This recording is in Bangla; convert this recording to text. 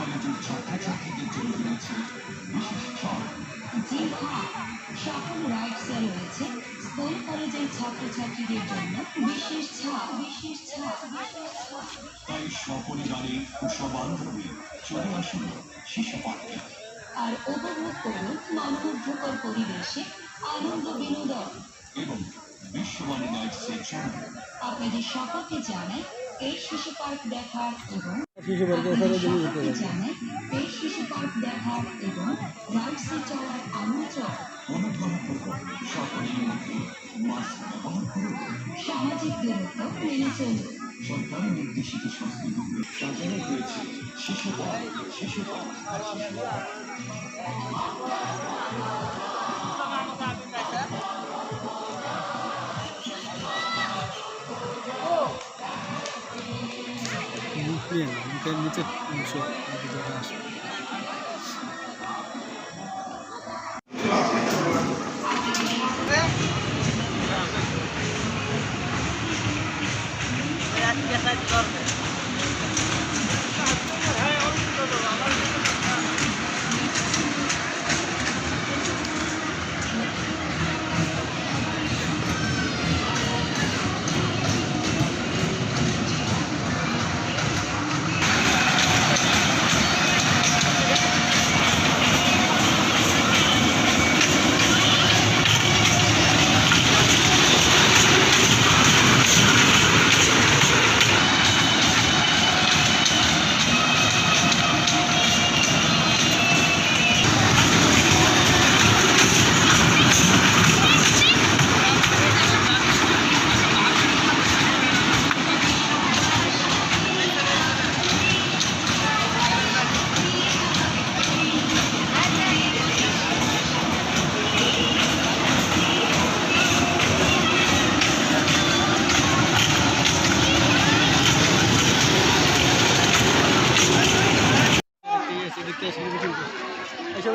কলেজের ছাত্রছাত্রীদের জন্য রয়েছে বিশেষ ছাড় জি হ্যাঁ সকল রাইটসে রয়েছে। স্কুল কলেজের ছাত্রছাত্রীদের জন্য বিশেষ ছাড় বিশেষ ছাড় তাই সপরিবারে ও সবান্ধবে চলে আসুন শিশু পার্কে। আর উপভোগ করুন মনোমুগ্ধকর পরিবেশে আনন্দ বিনোদন। এবং বিশ্ববাণী জন্য আপনাদের সকলকে জানাই এই শিশু পার্ক দেখার এবং শিশু পার্কে সবাই জমি ঘুরতে যাবে সামাজিক দূরত্ব মেনে চলুন সরকার নির্দেশিত সংস্কৃতিগুলো সাজানো হয়েছে শিশু পার্ক শিশু শিশু মুখ নিয়ে না মুখের নিচে অংশ জায়গা আসে ঠিক দেখতে আসলে এসব